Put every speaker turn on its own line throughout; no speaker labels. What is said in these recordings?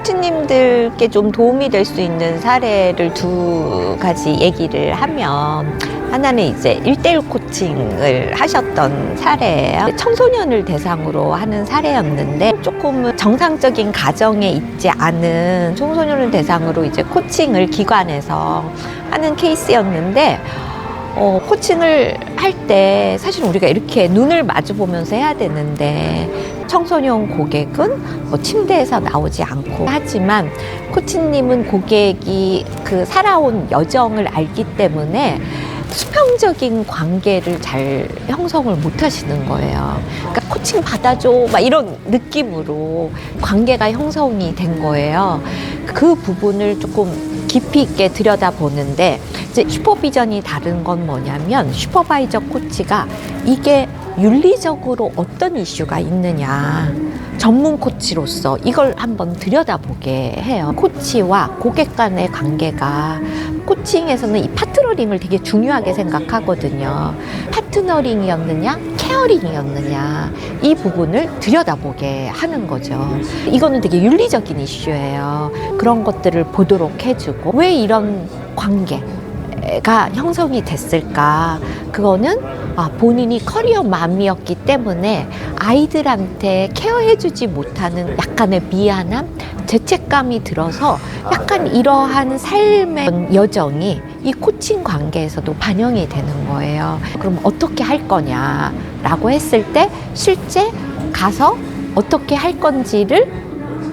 코치님들께 좀 도움이 될 수 있는 사례를 두 가지 얘기를 하면 하나는 이제 일대일 코칭을 하셨던 사례예요. 청소년을 대상으로 하는 사례였는데 조금은 정상적인 가정에 있지 않은 청소년을 대상으로 이제 코칭을 기관에서 하는 케이스였는데 어, 코칭을 할 때 사실 우리가 이렇게 눈을 마주 보면서 해야 되는데 청소년 고객은 뭐 침대에서 나오지 않고 하지만 코치님은 고객이 그 살아온 여정을 알기 때문에 수평적인 관계를 잘 형성을 못 하시는 거예요. 그러니까 코칭 받아줘 막 이런 느낌으로 관계가 형성이 된 거예요. 그 부분을 조금 깊이 있게 들여다보는데 이제 슈퍼비전이 다른 건 뭐냐면 슈퍼바이저 코치가 이게 윤리적으로 어떤 이슈가 있느냐 전문 코치로서 이걸 한번 들여다보게 해요. 코치와 고객 간의 관계가 코칭에서는 이 파트너링을 되게 중요하게 생각하거든요. 파트너링이었느냐, 케어링이었느냐, 이 부분을 들여다보게 하는 거죠. 이거는 되게 윤리적인 이슈예요. 그런 것들을 보도록 해주고, 왜 이런 관계 가 형성이 됐을까? 그거는 아, 본인이 커리어 맘이었기 때문에 아이들한테 케어해주지 못하는 약간의 미안함, 죄책감이 들어서 약간 이러한 삶의 여정이 이 코칭 관계에서도 반영이 되는 거예요. 그럼 어떻게 할 거냐라고 했을 때 실제 가서 어떻게 할 건지를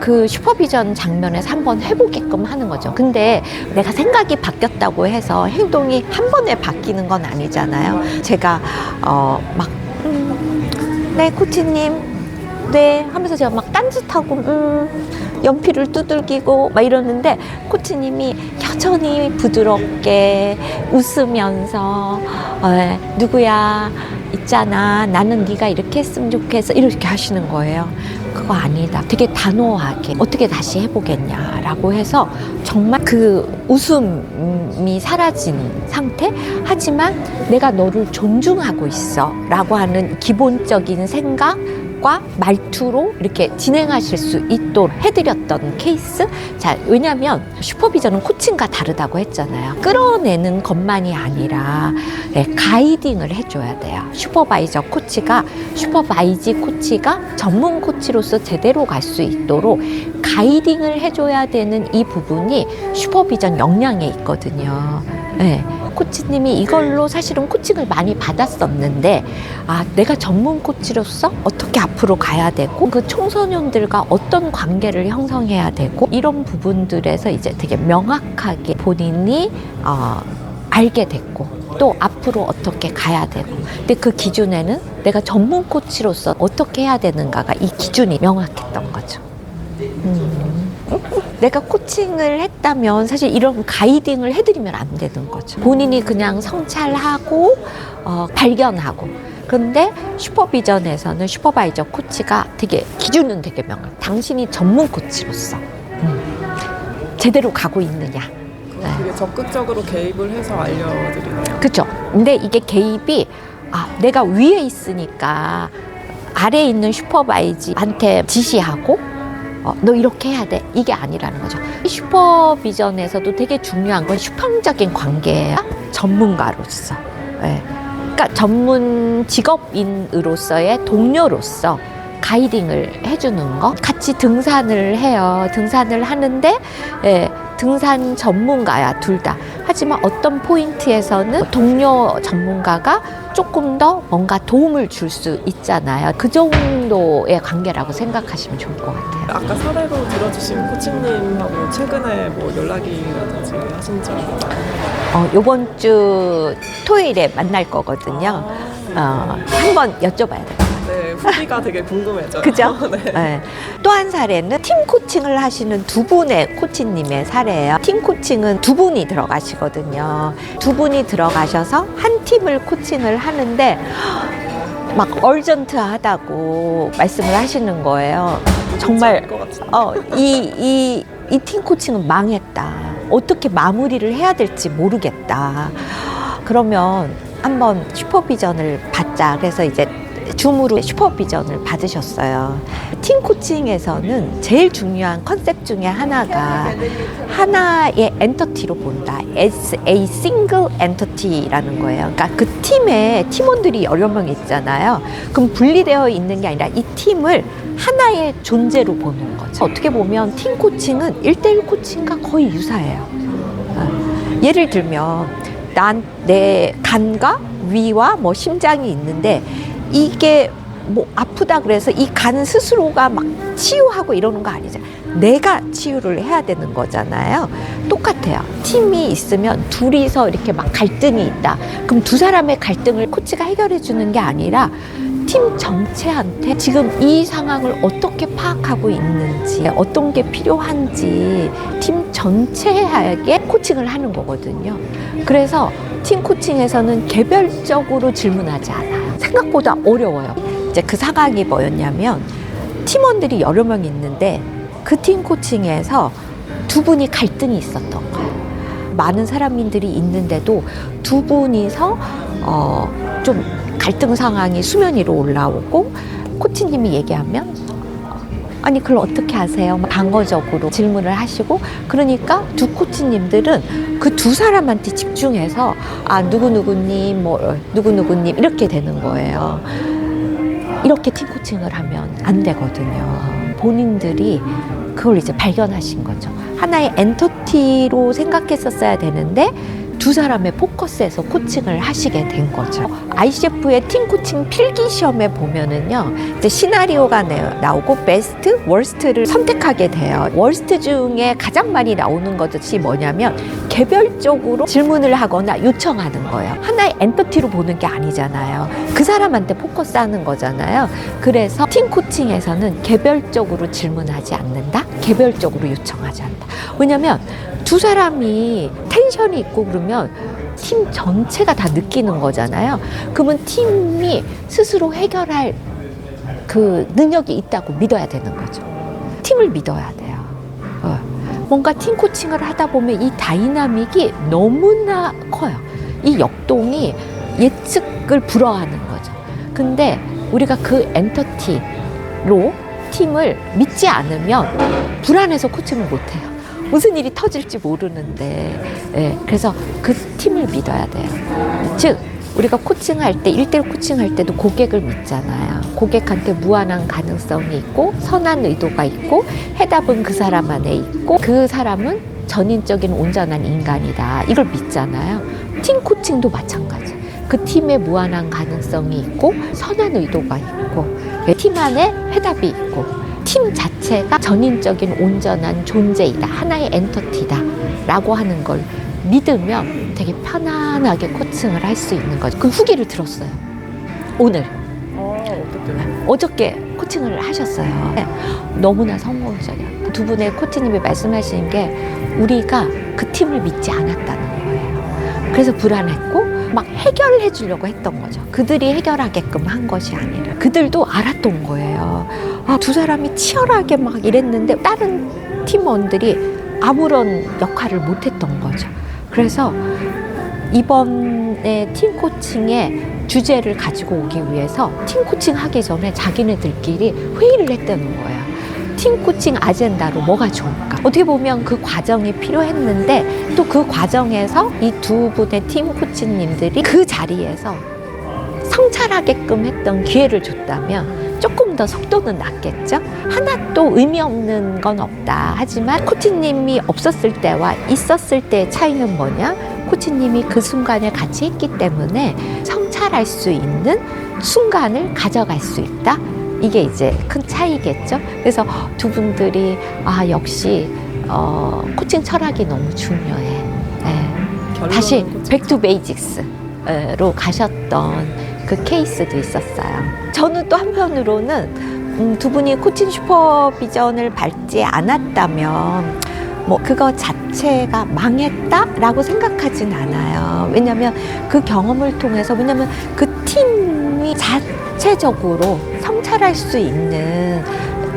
그 슈퍼비전 장면에서 한번 해보게끔 하는 거죠. 근데 내가 생각이 바뀌었다고 해서 행동이 한 번에 바뀌는 건 아니잖아요. 제가 어 막 음, 네 코치님 네 하면서 제가 막 딴짓하고 음 연필을 두들기고 막 이러는데 코치님이 여전히 부드럽게 웃으면서 어, 예, 누구야 있잖아 나는 네가 이렇게 했으면 좋겠어 이렇게 하시는 거예요. 그거 아니다. 되게 단호하게 어떻게 다시 해보겠냐라고 해서 정말 그 웃음이 사라진 상태. 하지만 내가 너를 존중하고 있어 라고 하는 기본적인 생각. 과 말투로 이렇게 진행하실 수 있도록 해드렸던 케이스. 자, 왜냐면 슈퍼비전은 코칭과 다르다고 했잖아요. 끌어내는 것만이 아니라 네, 가이딩을 해줘야 돼요. 슈퍼바이저 코치가 슈퍼바이지 코치가 전문 코치로서 제대로 갈 수 있도록 가이딩을 해줘야 되는 이 부분이 슈퍼비전 역량에 있거든요. 네. 코치님이 이걸로 사실은 코칭을 많이 받았었는데 아 내가 전문 코치로서 어떻게 앞으로 가야 되고 그 청소년들과 어떤 관계를 형성해야 되고 이런 부분들에서 이제 되게 명확하게 본인이 어, 알게 됐고 또 앞으로 어떻게 가야 되고 근데 그 기준에는 내가 전문 코치로서 어떻게 해야 되는가가 이 기준이 명확했던 거죠. 음. 내가 코칭을 했다면 사실 이런 가이딩을 해드리면 안 되는 거죠. 본인이 그냥 성찰하고 어, 발견하고. 그런데 슈퍼비전에서는 슈퍼바이저 코치가 되게 기준은 되게 명확. 당신이 전문 코치로서 음, 제대로 가고 있느냐. 네.
되게 적극적으로 개입을 해서 알려드리네요.
그죠? 근데 이게 개입이 아 내가 위에 있으니까 아래에 있는 슈퍼바이지한테 지시하고 어, 너 이렇게 해야 돼 이게 아니라는 거죠. 이 슈퍼비전에서도 되게 중요한 건 수평적인 관계야 전문가로서. 예. 그러니까 전문 직업인으로서의 동료로서 가이딩을 해주는 거 같이 등산을 해요 등산을 하는데 예, 등산 전문가야 둘 다 하지만 어떤 포인트에서는 동료 전문가가 조금 더 뭔가 도움을 줄 수 있잖아요. 그 정도의 관계라고 생각하시면 좋을 것 같아요.
아까 사례로 들어주신 코치님하고 최근에 뭐 연락이라든지 하신 적 있나요?
어, 요번 주 토요일에 만날 거거든요. 어, 한번 여쭤봐야 돼요
네, 후기가 되게 궁금해져요.
그죠?
네.
또 한 사례는 팀 코칭을 하시는 두 분의 코치님의 사례예요. 팀 코칭은 두 분이 들어가시거든요. 두 분이 들어가셔서 한 팀을 코칭을 하는데 막 얼전트하다고 말씀을 하시는 거예요. 정말
것 같은데.
어, 이, 이, 이 팀 코칭은 망했다. 어떻게 마무리를 해야 될지 모르겠다. 그러면 한번 슈퍼비전을 받자. 그래서 이제 줌으로 슈퍼비전을 받으셨어요. 팀 코칭에서는 제일 중요한 컨셉 중에 하나가 하나의 엔터티로 본다. as a single entity라는 거예요. 그러니까 그 팀에 팀원들이 여러 명 있잖아요. 그럼 분리되어 있는 게 아니라 이 팀을 하나의 존재로 보는 거죠. 어떻게 보면 팀 코칭은 일대일 코칭과 거의 유사해요. 어, 예를 들면 난 내 간과 위와 뭐 심장이 있는데 이게 뭐 아프다 그래서 이 간 스스로가 막 치유하고 이러는 거 아니죠. 내가 치유를 해야 되는 거잖아요. 똑같아요. 팀이 있으면 둘이서 이렇게 막 갈등이 있다. 그럼 두 사람의 갈등을 코치가 해결해 주는 게 아니라 팀 전체한테 지금 이 상황을 어떻게 파악하고 있는지, 어떤 게 필요한지 팀 전체에게 코칭을 하는 거거든요. 그래서 팀 코칭에서는 개별적으로 질문하지 않아요. 생각보다 어려워요. 이제 그 상황이 뭐였냐면 팀원들이 여러 명 있는데 그 팀 코칭에서 두 분이 갈등이 있었던 거예요. 많은 사람들이 있는데도 두 분이서 어, 좀 갈등 상황이 수면 위로 올라오고 코치님이 얘기하면 아니 그걸 어떻게 하세요? 막 방어적으로 질문을 하시고 그러니까 두 코치님들은 그 두 사람한테 집중해서 아 누구 누구님 뭐 누구 누구님 이렇게 되는 거예요. 이렇게 팀 코칭을 하면 안 되거든요. 본인들이 그걸 이제 발견하신 거죠. 하나의 엔터티로 생각했었어야 되는데 두 사람의 포커스에서 코칭을 하시게 된 거죠. ICF의 팀 코칭 필기 시험에 보면은요, 이제 시나리오가 나- 나오고 베스트, 월스트를 선택하게 돼요. 월스트 중에 가장 많이 나오는 것이 뭐냐면 개별적으로 질문을 하거나 요청하는 거예요. 하나의 엔터티로 보는 게 아니잖아요. 그 사람한테 포커스하는 거잖아요. 그래서 팀 코칭에서는 개별적으로 질문하지 않는다, 개별적으로 요청하지 않는다. 왜냐면 두 사람이 텐션이 있고 그러면 팀 전체가 다 느끼는 거잖아요. 그러면 팀이 스스로 해결할 그 능력이 있다고 믿어야 되는 거죠. 팀을 믿어야 돼요. 어. 뭔가 팀 코칭을 하다 보면 이 다이나믹이 너무나 커요. 이 역동이 예측을 불허하는 거죠. 근데 우리가 그 엔터티로 팀을 믿지 않으면 불안해서 코칭을 못 해요. 무슨 일이 터질지 모르는데, 예, 그래서 그 팀을 믿어야 돼요. 즉, 우리가 코칭할 때, 일대일 코칭할 때도 고객을 믿잖아요. 고객한테 무한한 가능성이 있고, 선한 의도가 있고, 해답은 그 사람 안에 있고, 그 사람은 전인적인 온전한 인간이다. 이걸 믿잖아요. 팀 코칭도 마찬가지. 그 팀에 무한한 가능성이 있고, 선한 의도가 있고, 예, 팀 안에 해답이 있고, 팀 자체가 전인적인 온전한 존재이다. 하나의 엔터티다. 라고 하는 걸 믿으면 되게 편안하게 코칭을 할 수 있는 거죠. 그 후기를 들었어요. 오늘.
어?
어저께 코칭을 하셨어요. 네, 너무나 성공적이에요. 두 분의 코치님이 말씀하시는 게 우리가 그 팀을 믿지 않았다는 거예요. 그래서 불안했고 막 해결해 주려고 했던 거죠. 그들이 해결하게끔 한 것이 아니라 그들도 알았던 거예요. 아, 두 사람이 치열하게 막 이랬는데 다른 팀원들이 아무런 역할을 못 했던 거죠. 그래서 이번에 팀 코칭의 주제를 가지고 오기 위해서 팀 코칭 하기 전에 자기네들끼리 회의를 했다는 거예요. 팀 코칭 아젠다로 뭐가 좋을까? 어떻게 보면 그 과정이 필요했는데 또 그 과정에서 이 두 분의 팀 코치님들이 그 자리에서 성찰하게끔 했던 기회를 줬다면 조금 더 속도는 낮겠죠? 하나도 의미 없는 건 없다. 하지만 코치님이 없었을 때와 있었을 때의 차이는 뭐냐? 코치님이 그 순간을 같이 했기 때문에 성찰할 수 있는 순간을 가져갈 수 있다. 이게 이제 큰 차이겠죠. 그래서 두 분들이 아 역시 어, 코칭 철학이 너무 중요해. 네.
결론은
다시 백투 베이직스로 가셨던 그 케이스도 있었어요. 저는 또 한편으로는 음, 두 분이 코칭 슈퍼비전을 밟지 않았다면 뭐 그거 자체가 망했다라고 생각하진 않아요. 왜냐하면 그 경험을 통해서 왜냐하면 그 팀이 자체적으로 성찰할 수 있는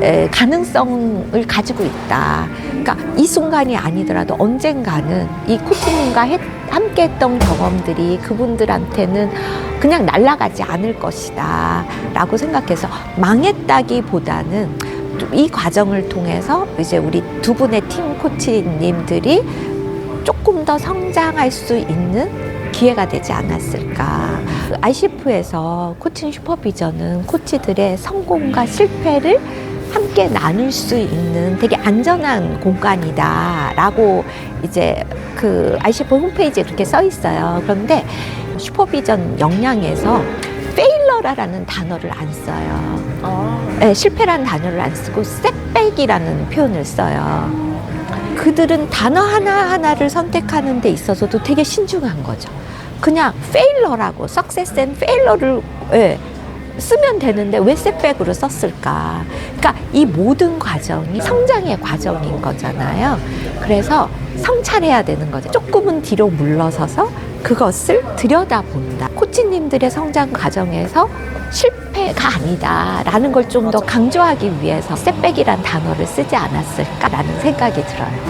에, 가능성을 가지고 있다. 그러니까 이 순간이 아니더라도 언젠가는 이 코치님과 했- 함께 했던 경험들이 그분들한테는 그냥 날아가지 않을 것이다. 라고 생각해서 망했다기 보다는 또이 과정을 통해서 이제 우리 두 분의 팀 코치님들이 조금 더 성장할 수 있는 기회가 되지 않았을까. ICF에서 코칭 슈퍼비전은 코치들의 성공과 실패를 함께 나눌 수 있는 되게 안전한 공간이다라고 이제 그 ICF 홈페이지에 그렇게 써 있어요. 그런데 슈퍼비전 역량에서 페일러라는 단어를 안 써요.
아,
네, 실패라는 단어를 안 쓰고 setback이라는 표현을 써요. 그들은 단어 하나하나를 선택하는 데 있어서도 되게 신중한 거죠. 그냥 failur라고 success and failure를 예, 쓰면 되는데 왜 setback으로 썼을까? 그러니까 이 모든 과정이 성장의 과정인 거잖아요. 그래서 성찰해야 되는 거죠. 조금은 뒤로 물러서서 그것을 들여다본다. 코치님들의 성장 과정에서 실패가 아니다라는 걸 좀 더 강조하기 위해서 setback이란 단어를 쓰지 않았을까라는 생각이 들어요.